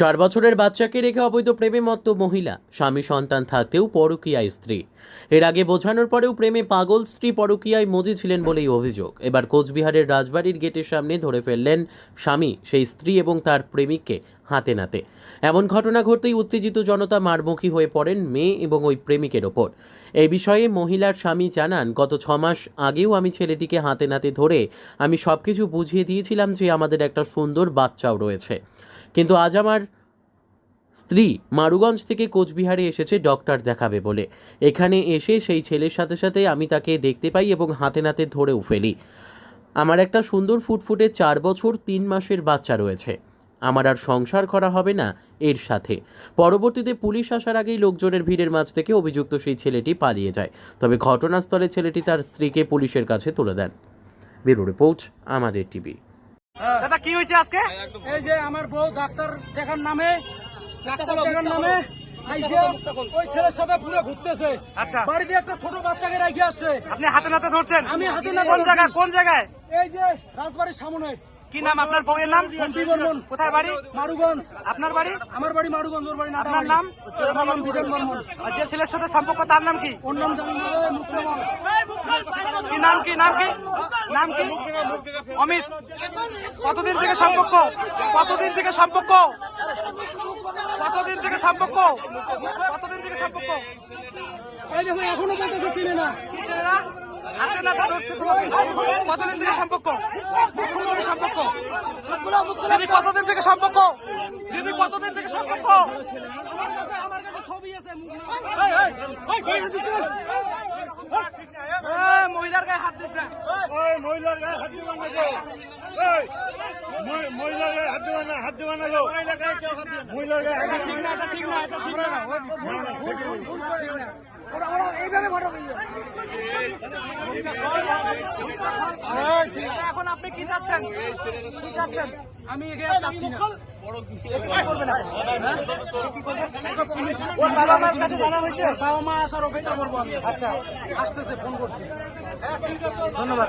চার বছরের বাচ্চাকে রেখে অবৈধ প্রেমে মত্ত মহিলা। স্বামী সন্তান থাকতেও পরকীয়ায় স্ত্রী। এর আগে বোঝানোর পরেও প্রেমে পাগল স্ত্রী পরকীয়ায় মজি ছিলেন বলেই অভিযোগ। এবার কোচবিহারের রাজবাড়ির গেটের সামনে ধরে ফেললেন স্বামী, সেই স্ত্রী এবং তার প্রেমিককে হাতে নাতে। এমন ঘটনা ঘটতেই উত্তেজিত জনতা মারমুখী হয়ে পড়েন মেয়ে এবং ওই প্রেমিকের ওপর। এই বিষয়ে মহিলার স্বামী জানান, গত ছ মাস আগেও আমি ছেলেটিকে হাতে নাতে ধরে আমি সব কিছু বুঝিয়ে দিয়েছিলাম যে আমাদের একটা সুন্দর বাচ্চাও রয়েছে। কিন্তু আজ আমার স্ত্রী মারুগঞ্জ থেকে কোচবিহারে এসেছে ডক্টর দেখাবে বলে। এখানে এসে সেই ছেলের সাথে সাথে আমি তাকে দেখতে পাই এবং হাতে নাতে ধরেও ফেলি। আমার একটা সুন্দর ফুটফুটে চার বছর, তিন মাসের বাচ্চা রয়েছে। আমার আর সংসার করা হবে না এর সাথে। পরবর্তীতে পুলিশ আসার আগেই লোকজনের ভিড়ের মাঝ থেকে অভিযুক্ত সেই ছেলেটি পালিয়ে যায়। তবে ঘটনাস্থলে ছেলেটি তার স্ত্রীকে পুলিশের কাছে তুলে দেন। Bureau report, Amader TV. কি হয়েছে আজকে? এই যে আমার বউ ডাক্তার দেখার নামে ডাক্তার দেখার নামে ওই ছেলের সাথে পুরো ঘুরতেছে। আচ্ছা। বাড়িতে একটা ছোট বাচ্চাকে রেখে আসছে। আপনি হাতে নাতে ধরছেন? আমি হাতে না কোন জায়গায়? কোন জায়গায়? এই যে রাজবাড়ির সামনে। কি নাম আপনার বউয়ের নাম? বর্মন। কোথায় বাড়ি? মারুগঞ্জ। আপনার বাড়ি? আমার বাড়ি মারুগঞ্জ ওর বাড়ি আপনার নাম? আমার নাম বিধান বর্মন। আর যে ছেলের সাথে সম্পর্ক তার নাম কি? ওর নাম জানি না। কি নাম কি? নাম কি? নাম কি? অমিত। কতদিন থেকে সম্পর্ক? কতদিন থেকে সম্পর্ক? কতদিন থেকে সম্পর্ক? কতদিন থেকে সম্পর্ক? এই দেখুন এখনও পর্যন্ত চিনে না। কি হাতে ধরছে কতদিন থেকে সম্পর্ক? দিদি কতদিন থেকে সম্পর্ক? দিদি কতদিন থেকে সম্পর্ক? মহিলার গায়ে হাত দিস না। মহিলার গায়ে হাত দিবা না। মহিলার গায়ে হাত দিবা না হাত দিবা না। মহিলার গায়ে হাত দিবা না। ঠিক না। ঠিক না। এখন আপনি কি চাচ্ছেন? কি চাচ্ছেন? আমি চাচ্ছি না। বাবা মার কাছে জানা হয়েছে? বাবা মা আসার অপেক্ষা করব আমি। আচ্ছা। আসতেছে ফোন করছি। ধন্যবাদ।